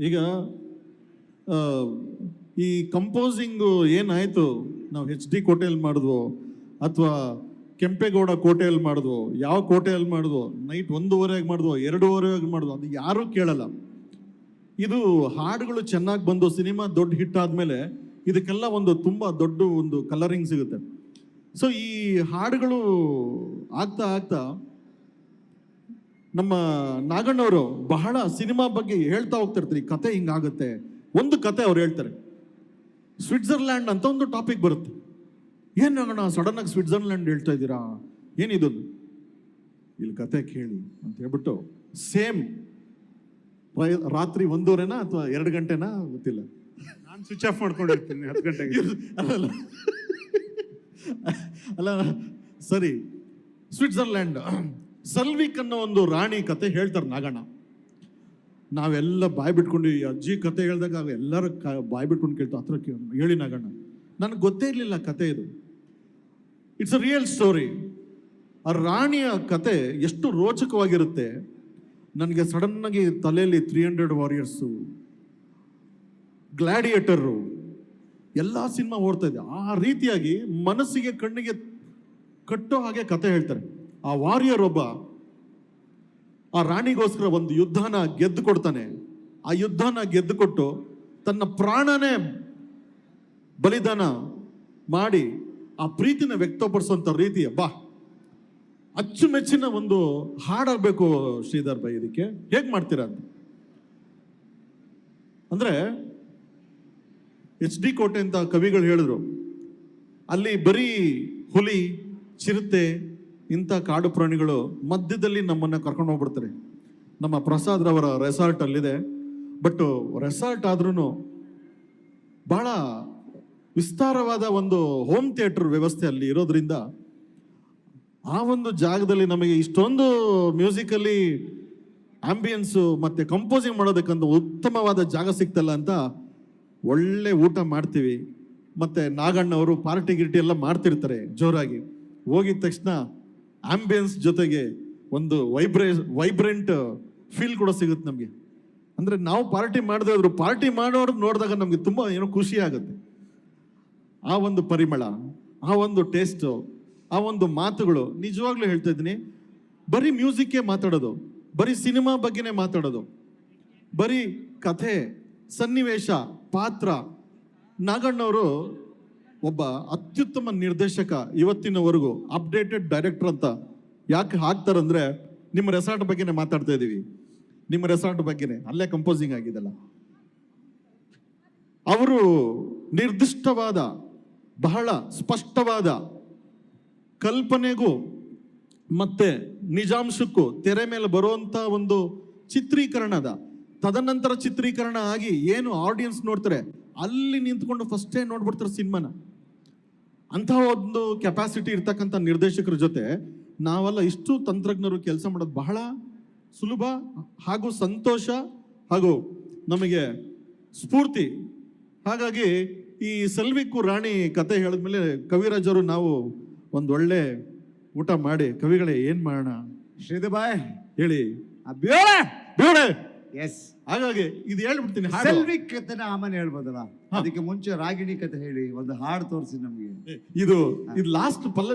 ಈಗ ಈ ಕಂಪೋಸಿಂಗು ಏನಾಯಿತು? ನಾವು ಹೆಚ್ ಡಿ ಕೋಟೆಯಲ್ಲಿ ಮಾಡಿದ್ವೋ? ಅಥವಾ ಕೆಂಪೇಗೌಡ ಕೋಟೆಯಲ್ಲಿ ಮಾಡಿದ್ವೋ? ಯಾವ ಕೋಟೆಯಲ್ಲಿ ಮಾಡಿದ್ವೋ? ನೈಟ್ ಒಂದೂವರೆಗೆ ಮಾಡಿದ್ವೋ? ಎರಡೂವರೆಗೆ ಮಾಡಿದ್ವೋ? ಅದು ಯಾರೂ ಕೇಳಲ್ಲ. ಇದು ಹಾಡುಗಳು ಚೆನ್ನಾಗಿ ಬಂದು ಸಿನಿಮಾ ದೊಡ್ಡ ಹಿಟ್ ಆದಮೇಲೆ ಇದಕ್ಕೆಲ್ಲ ಒಂದು ತುಂಬ ದೊಡ್ಡ ಒಂದು ಕಲರಿಂಗ್ ಸಿಗುತ್ತೆ. ಸೊ ಈ ಹಾಡುಗಳು ಆಗ್ತಾ ಆಗ್ತಾ ನಮ್ಮ ನಾಗಣ್ಣವರು ಬಹಳ ಸಿನಿಮಾ ಬಗ್ಗೆ ಹೇಳ್ತಾ ಹೋಗ್ತಿರ್ತಾರೆ ಈ ಕತೆ ಹಿಂಗಾಗುತ್ತೆ. ಒಂದು ಕತೆ ಅವ್ರು ಹೇಳ್ತಾರೆ ಸ್ವಿಟ್ಜರ್ಲ್ಯಾಂಡ್ ಅಂತ ಒಂದು ಟಾಪಿಕ್ ಬರುತ್ತೆ. ಏನು ನಾಗಣ್ಣ ಸಡನ್ ಆಗಿ ಸ್ವಿಟ್ಜರ್ಲ್ಯಾಂಡ್ ಹೇಳ್ತಾ ಇದ್ದೀರಾ? ಏನಿದು? ಇಲ್ಲಿ ಕತೆ ಕೇಳಿ ಅಂತ ಹೇಳ್ಬಿಟ್ಟು ಸೇಮ್ ರಾತ್ರಿ ಒಂದೂವರೆನಾ ಅಥವಾ ಎರಡು ಗಂಟೆನಾ? ಗೊತ್ತಿಲ್ಲ. ನಾನು ಸ್ವಿಚ್ ಆಫ್ ಮಾಡ್ಕೊಂಡಿರ್ತೀನಿ ಹತ್ತು ಗಂಟೆಗೆ. ಅಲ್ಲ ಅಲ್ಲ ಸರಿ ಸ್ವಿಟ್ಜರ್ಲ್ಯಾಂಡ್. ಸಲ್ವಿಕ್ ಅನ್ನೋ ಒಂದು ರಾಣಿ ಕತೆ ಹೇಳ್ತಾರೆ ನಾಗಣ್ಣ. ನಾವೆಲ್ಲ ಬಾಯ್ ಬಿಟ್ಕೊಂಡು ಈ ಅಜ್ಜಿ ಕತೆ ಹೇಳಿದಾಗ ಎಲ್ಲರೂ ಕ ಬಾಯ್ ಬಿಟ್ಕೊಂಡು ಕೇಳ್ತಾ ಹತ್ರ ಹೇಳಿ ನಾಗಣ್ಣ. ನನಗೆ ಗೊತ್ತೇ ಇರಲಿಲ್ಲ ಕತೆ ಇದು. ಇಟ್ಸ್ ಅ ರಿಯಲ್ ಸ್ಟೋರಿ ಆ ರಾಣಿಯ ಕತೆ ಎಷ್ಟು ರೋಚಕವಾಗಿರುತ್ತೆ. ನನಗೆ ಸಡನ್ನಾಗಿ ತಲೆಯಲ್ಲಿ ತ್ರೀ ಹಂಡ್ರೆಡ್ ವಾರಿಯರ್ಸು ಗ್ಲಾಡಿಯೇಟರು ಎಲ್ಲ ಸಿನಿಮಾ ಓಡ್ತಾ ಇದೆ. ಆ ರೀತಿಯಾಗಿ ಮನಸ್ಸಿಗೆ ಕಣ್ಣಿಗೆ ಕಟ್ಟೋ ಹಾಗೆ ಕತೆ ಹೇಳ್ತಾರೆ. ಆ ವಾರಿಯರ್ ಒಬ್ಬ ಆ ರಾಣಿಗೋಸ್ಕರ ಒಂದು ಯುದ್ಧನ ಗೆದ್ದು ಕೊಡ್ತಾನೆ. ಆ ಯುದ್ಧನ ಗೆದ್ದು ಕೊಟ್ಟು ತನ್ನ ಪ್ರಾಣನೇ ಬಲಿದಾನ ಮಾಡಿ ಆ ಪ್ರೀತಿನ ವ್ಯಕ್ತಪಡಿಸುವಂತ ರೀತಿ ಬಾ. ಅಚ್ಚುಮೆಚ್ಚಿನ ಒಂದು ಹಾಡಾಗಬೇಕು ಶ್ರೀಧರ್ ಬೈ ಇದಕ್ಕೆ. ಹೇಗೆ ಮಾಡ್ತೀರಾ ಅಂತ. ಅಂದ್ರೆ ಎಚ್ ಡಿ ಕೋಟೆ ಅಂತ ಕವಿಗಳು ಹೇಳಿದ್ರು. ಅಲ್ಲಿ ಬರೀ ಹುಲಿ, ಚಿರತೆ ಇಂಥ ಕಾಡು ಪ್ರಾಣಿಗಳು ಮಧ್ಯದಲ್ಲಿ ನಮ್ಮನ್ನು ಕರ್ಕೊಂಡು ಹೋಗ್ಬಿಡ್ತಾರೆ. ನಮ್ಮ ಪ್ರಸಾದ್ ರವರ ರೆಸಾರ್ಟ್ ಅಲ್ಲಿದೆ. ಬಟ್ ರೆಸಾರ್ಟ್ ಆದ್ರೂ ಬಹಳ ವಿಸ್ತಾರವಾದ ಒಂದು ಹೋಮ್ ಥಿಯೇಟರ್ ವ್ಯವಸ್ಥೆ ಅಲ್ಲಿ ಇರೋದ್ರಿಂದ ಆ ಒಂದು ಜಾಗದಲ್ಲಿ ನಮಗೆ ಇಷ್ಟೊಂದು ಮ್ಯೂಸಿಕಲ್ಲಿ ಆಂಬಿಯನ್ಸು ಮತ್ತೆ ಕಂಪೋಸಿಂಗ್ ಮಾಡೋದಕ್ಕಂತ ಉತ್ತಮವಾದ ಜಾಗ ಸಿಕ್ತಲ್ಲ ಅಂತ ಒಳ್ಳೆ ಊಟ ಮಾಡ್ತೀವಿ. ಮತ್ತೆ ನಾಗಣ್ಣವರು ಪಾರ್ಟಿ ಗಿರ್ಟಿ ಎಲ್ಲ ಮಾಡ್ತಿರ್ತಾರೆ ಜೋರಾಗಿ. ಹೋಗಿದ ತಕ್ಷಣ ಆಂಬಿಯನ್ಸ್ ಜೊತೆಗೆ ಒಂದು ವೈಬ್ರೇ ವೈಬ್ರೆಂಟ್ ಫೀಲ್ ಕೂಡ ಸಿಗುತ್ತೆ ನಮಗೆ. ಅಂದರೆ ನಾವು ಪಾರ್ಟಿ ಮಾಡದೇ ಹೋದ್ರು ಪಾರ್ಟಿ ಮಾಡೋರು ನೋಡಿದಾಗ ನಮಗೆ ತುಂಬ ಏನೋ ಖುಷಿ ಆಗುತ್ತೆ. ಆ ಒಂದು ಪರಿಮಳ, ಆ ಒಂದು ಟೇಸ್ಟು ಆ ಒಂದು ಮಾತುಗಳು, ನಿಜವಾಗ್ಲೂ ಹೇಳ್ತಾ ಇದ್ದೀನಿ, ಬರೀ ಮ್ಯೂಸಿಕ್ಕೇ ಮಾತಾಡೋದು, ಬರೀ ಸಿನಿಮಾ ಬಗ್ಗೆನೇ ಮಾತಾಡೋದು, ಬರೀ ಕಥೆ, ಸನ್ನಿವೇಶ, ಪಾತ್ರ, ನಾಗಣ್ಣವರು ಒಬ್ಬ ಅತ್ಯುತ್ತಮ ನಿರ್ದೇಶಕ ಇವತ್ತಿನವರೆಗೂ ಅಪ್ಡೇಟೆಡ್ ಡೈರೆಕ್ಟರ್ ಅಂತ ಯಾಕೆ ಹಾಕ್ತಾರಂದ್ರೆ ನಿಮ್ಮ ರೆಸಾರ್ಟ್ ಬಗ್ಗೆನೇ ಮಾತಾಡ್ತಾ ಇದ್ದೀವಿ. ನಿಮ್ಮ ರೆಸಾರ್ಟ್ ಬಗ್ಗೆನೇ, ಅಲ್ಲೇ ಕಂಪೋಸಿಂಗ್ ಆಗಿದೆಲ್ಲ. ಅವರು ನಿರ್ದಿಷ್ಟವಾದ, ಬಹಳ ಸ್ಪಷ್ಟವಾದ ಕಲ್ಪನೆಗೂ ಮತ್ತೆ ನಿಜಾಂಶಕ್ಕೂ ತೆರೆ ಮೇಲೆ ಬರುವಂತ ಒಂದು ಚಿತ್ರೀಕರಣದ, ತದನಂತರ ಚಿತ್ರೀಕರಣ ಆಗಿ ಏನು ಆಡಿಯನ್ಸ್ ನೋಡ್ತಾರೆ, ಅಲ್ಲಿ ನಿಂತ್ಕೊಂಡು ಫಸ್ಟೇ ನೋಡ್ಬಿಡ್ತಾರೆ ಸಿನಿಮಾನ. ಅಂತಹ ಒಂದು ಕೆಪಾಸಿಟಿ ಇರ್ತಕ್ಕಂಥ ನಿರ್ದೇಶಕರ ಜೊತೆ ನಾವೆಲ್ಲ ಇಷ್ಟು ತಂತ್ರಜ್ಞರು ಕೆಲಸ ಮಾಡೋದು ಬಹಳ ಸುಲಭ ಹಾಗೂ ಸಂತೋಷ ಹಾಗೂ ನಮಗೆ ಸ್ಫೂರ್ತಿ. ಹಾಗಾಗಿ ಈ ಸೆಲ್ವಿಕ್ಕು ರಾಣಿ ಕತೆ ಹೇಳಿದ್ಮೇಲೆ ಕವಿರಾಜರು ನಾವು ಒಂದು ಒಳ್ಳೆ ಊಟ ಮಾಡಿ ಕವಿಗಳೇ ಏನು ಮಾಡೋಣ? ಶ್ರೀಧಬಾಯ್ ಹೇಳಿ. ಬೇಡ ಬೇಡ ಎಸ್ ಹಾಗಾಗಿ ಇದು ಹೇಳ್ಬಿಡ್ತೀನಿ ಹಾಡು. ಸೆಲ್ವಿ ಕಥೆನ ಆಮೇಲೆ ಹೇಳ್ಬೋದಲ್ಲ? ಅದಕ್ಕೆ ಮುಂಚೆ ರಾಗಿಣಿ ಕಥೆ ಹೇಳಿ ಒಂದು ಹಾಡು ತೋರಿಸಿ ನಮಗೆ. ಇದು ಇದು ಲಾಸ್ಟ್ ಪಲ್ಲ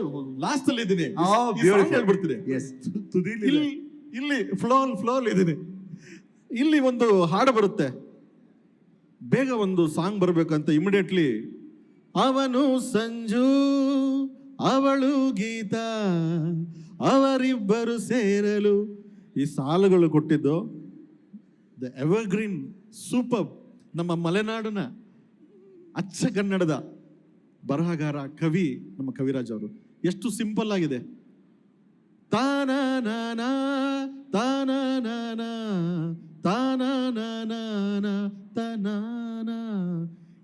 ಲಾಸ್ಟ್ ಅಲ್ಲಿ ಇದ್ದೀನಿ. Oh, ಈ song beautiful. ಹೇಳ್ಬಿಡ್ತೀನಿ. ಎಸ್ ತುದಿಲಿ ಇಲ್ಲಿ ಇಲ್ಲಿ ಫ್ಲೋ ಫ್ಲೋ ಇದ್ದೀನಿ. ಇಲ್ಲಿ ಒಂದು ಹಾಡು ಬರುತ್ತೆ. ಬೇಗ ಒಂದು ಸಾಂಗ್ ಬರ್ಬೇಕಂತ ಇಮಿಡಿಯೇಟ್ಲಿ ಅವನು ಸಂಜು ಅವಳು ಗೀತಾ ಅವರಿಬ್ಬರು ಸೇರಲು ಈ ಸಾಲುಗಳು ಕೊಟ್ಟಿದ್ದು. ದ ಎವರ್ಗ್ರೀನ್ ಸೂಪರ್ ನಮ್ಮ ಮಲೆನಾಡಿನ ಅಚ್ಚ ಕನ್ನಡದ ಬರಹಗಾರ ಕವಿ ನಮ್ಮ ಕವಿರಾಜ್ ಅವರು. ಎಷ್ಟು ಸಿಂಪಲ್ ಆಗಿದೆ. ತಾನಾನಾನ, ತಾನ ನಾನ ತಾನ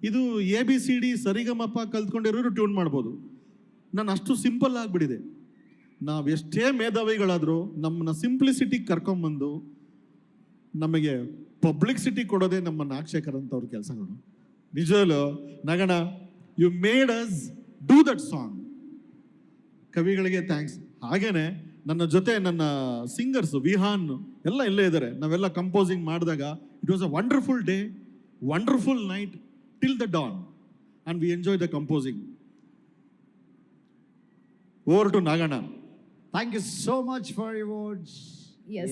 ಇದು ಎ ಬಿ ಸಿ ಡಿ ಸರಿಗಮಪ ಕಲ್ತ್ಕೊಂಡಿರೋರು ಟ್ಯೂನ್ ಮಾಡ್ಬೋದು. ನಾನು ಅಷ್ಟು ಸಿಂಪಲ್ ಆಗಿಬಿಟ್ಟಿದೆ. ನಾವು ಎಷ್ಟೇ ಮೇಧಾವಿಗಳಾದರೂ ನಮ್ಮನ್ನ ಸಿಂಪ್ಲಿಸಿಟಿ ಕರ್ಕೊಂಬಂದು ನಮಗೆ ಪಬ್ಲಿಕ್ಸಿಟಿ ಕೊಡೋದೇ ನಮ್ಮ ನಾಗಶೇಖರ್ ಅಂತ ಅವ್ರ ಕೆಲಸಗಳು. ನಿಜವಲ್ಲೂ ನಗಣ you made us do that song ಕವಿಗಳಿಗೆ thanks ಹಾಗೇನೆ ನನ್ನ ಜೊತೆ ನನ್ನ ಸಿಂಗರ್ಸ್ ವಿಹಾನ್ ಎಲ್ಲ ಇಲ್ಲೇ ಇದ್ದಾರೆ. ನಾವೆಲ್ಲ ಕಂಪೋಸಿಂಗ್ ಮಾಡಿದಾಗ it was a wonderful day wonderful night till the dawn and we enjoy the composing over to Naganna thank you so much for you words Yes.